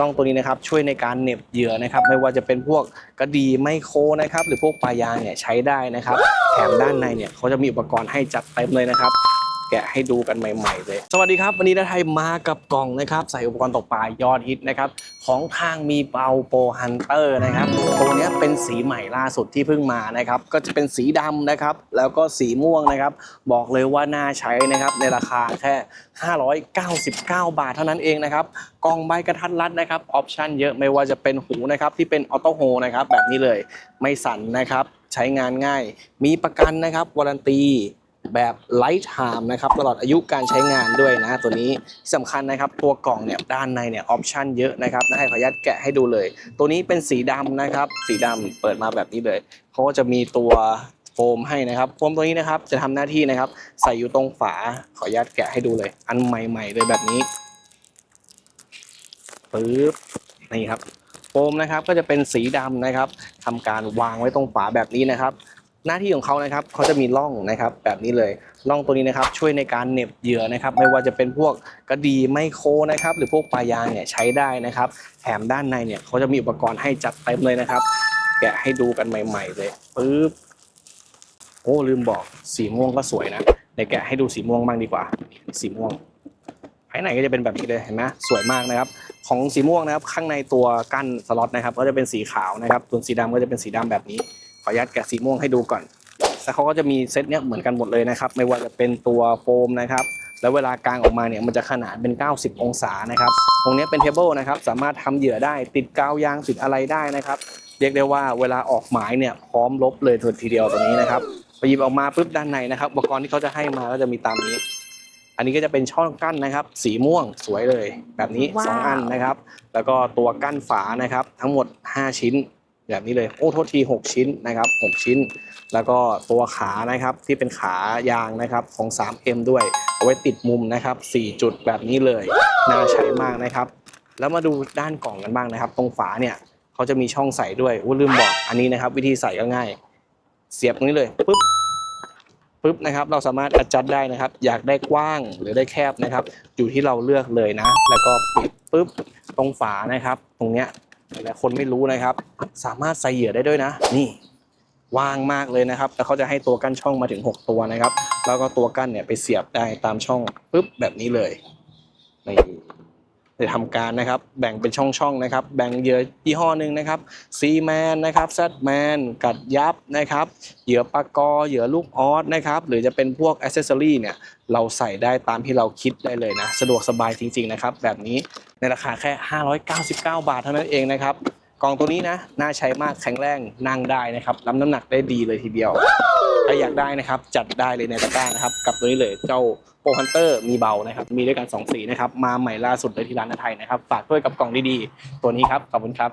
ล่องตัวนี้นะครับช่วยในการเหน็บเหยื่อนะครับ ไม่ว่าจะเป็นพวกกระดีไมโครนะครับ หรือพวกปลายางเนี่ยใช้ได้นะครับแถมด้านในเนี่ยเขาจะมีอุปกรณ์ให้จัดเต็มเลยนะครับ แกะให้ดูกันใหม่ๆเลย สวัสดีครับ วันนี้นาไทยมากับกล่องนะครับ ใส่อุปกรณ์ตกปลายอดฮิตนะครับ ของทางมีเปาโปฮันเตอร์นะครับ ตัวนี้เป็นสีใหม่ล่าสุดที่เพิ่งมานะครับ ก็จะเป็นสีดำนะครับ แล้วก็สีม่วงนะครับ บอกเลยว่าน่าใช้นะครับ ในราคาแค่ 599 บาทเท่านั้นเองนะครับ กล่องใบกระทัดรัดนะครับ ออปชันเยอะไม่ว่าจะเป็นหูนะครับที่เป็นออโต้โฮนะครับแบบนี้เลย ไม่สั่นนะครับ ใช้งานง่าย มีประกันนะครับวารันตี แบบไลท์ไทม์นะครับตลอดอายุการใช้งานด้วยนะ ตัวนี้ที่สำคัญนะครับ ตัวกล่องเนี่ยด้านในเนี่ยออปชันเยอะนะครับนะให้ขออนุญาตแกะให้ดูเลย ตัวนี้เป็นสีดำนะครับ สีดำเปิดมาแบบนี้เลยเขาก็จะมีตัวโฟมให้นะครับโฟมตัวนี้นะครับจะทำหน้าที่นะครับ ใส่อยู่ตรงฝาขออนุญาตแกะให้ดูเลย อันใหม่ ๆ เลยแบบนี้ปึ๊บนี่ครับโฟมนะครับก็จะเป็นสีดำนะครับทำการวางไว้ตรงฝาแบบนี้นะครับ หน้าที่ของเขานะครับเขาจะมีร่องนะครับแบบนี้เลยร่องตัวนี้นะครับช่วยในการเหน็บเหยื่อนะครับ ไม่ว่าจะเป็นพวกกระดีไมโครนะครับ หรือพวกปลายางเนี่ยใช้ได้นะครับแถมด้านในเนี่ยเขาจะมีอุปกรณ์ให้จัดเต็มเลยนะครับ แกะให้ดูกันใหม่ ๆ เลยปึ๊บโอ้ลืมบอกสีม่วงก็สวยนะเดี๋ยวแกะให้ดูสีม่วงบ้างดีกว่า สีม่วงภายในก็จะเป็นแบบนี้เลยเห็นไหมสวยมากนะครับ ของสีม่วงนะครับ ข้างในตัวกั้นสล็อตนะครับ ก็จะเป็นสีขาวนะครับส่วนสีดำก็จะเป็นสีดำแบบนี้ ขออนุญาตแกะสีม่วงให้ดูก่อนแล้วเขาก็จะมีเซตเนี้ยเหมือนกันหมดเลยนะครับ ไม่ว่าจะเป็นตัวโฟมนะครับ แล้วเวลากางออกมาเนี่ยมันจะขนาดเป็น 90 องศานะครับ ตรงเนี้ยเป็นเทเบิลนะครับ สามารถทำเหยื่อได้ติดกาวยางติดอะไรได้นะครับ เรียกได้ว่าเวลาออกหมายเนี่ยพร้อมลบเลยทีเดียวตัวนี้นะครับพอหยิบออกมาปุ๊บด้านในนะครับ อุปกรณ์ที่เขาจะให้มาก็จะมีตามนี้ อันนี้ก็จะเป็นช่องกั้นนะครับ สีม่วงสวยเลย แบบนี้ว้าวสองอันนะครับ แล้วก็ตัวกั้นฝานะครับ ทั้งหมด 5 ชิ้น แบบนี้เลยโอ้โทษที 6 ชิ้นนะครับ 6 ชิ้น แล้วก็ตัวขานะครับที่เป็นขายางนะครับของ 3M ด้วย เอาไว้ติดมุมนะครับ 4 จุดแบบนี้เลย น่าใช้มากนะครับ แล้วมาดูด้านกล่องกันบ้างนะครับ ตรงฝาเนี่ยเขาจะมีช่องใส่ด้วยว่าลืมบอกอันนี้นะครับ วิธีใส่ก็ง่าย เสียบตรงนี้เลยปุ๊บปุ๊บนะครับเราสามารถอัดจัดได้นะครับ อยากได้กว้างหรือได้แคบนะครับ อยู่ที่เราเลือกเลยนะ แล้วก็ปิดปุ๊บตรงฝานะครับ ตรงเนี้ย หลายคนไม่รู้นะครับ สามารถใส่เหยื่อได้ด้วยนะ นี่ว่างมากเลยนะครับแล้วเขาจะให้ตัวกั้นช่องมาถึง 6 ตัวนะครับ แล้วก็ตัวกั้นเนี่ยไปเสียบได้ตามช่องปุ๊บแบบนี้เลยนี่ จะทำการนะครับแบ่งเป็นช่องๆนะครับ แบ่งเหยื่อยี่ห้อหนึ่งนะครับซีแมนนะครับแซดแมนกัดยับนะครับเหยื่อปลากอเหยื่อลูกออสนะครับหรือจะเป็นพวกอ c เซสซอรี่เนี่ยเราใส่ได้ตามที่เราคิดได้เลยนะ สะดวกสบายจริง ๆนะครับ แบบนี้ในราคาแค่ 599 บาทเท่านั้นเองนะครับกล่องตัวนี้นะน่าใช้มากแข็งแรงนั่งได้นะครับรับน้ำหนักได้ดีเลยทีเดียว ถ้าอยากได้นะครับ จัดได้เลยในตะกร้านะครับ กับตัวนี้เลยเจ้าโปรฮันเตอร์มีเบานะครับ มีด้วยกัน2สีนะครับ มาใหม่ล่าสุดเลยที่ร้านอาไทยนะครับ ฝากด้วยกับกล่องดีๆ ตัวนี้ครับ ขอบคุณครับ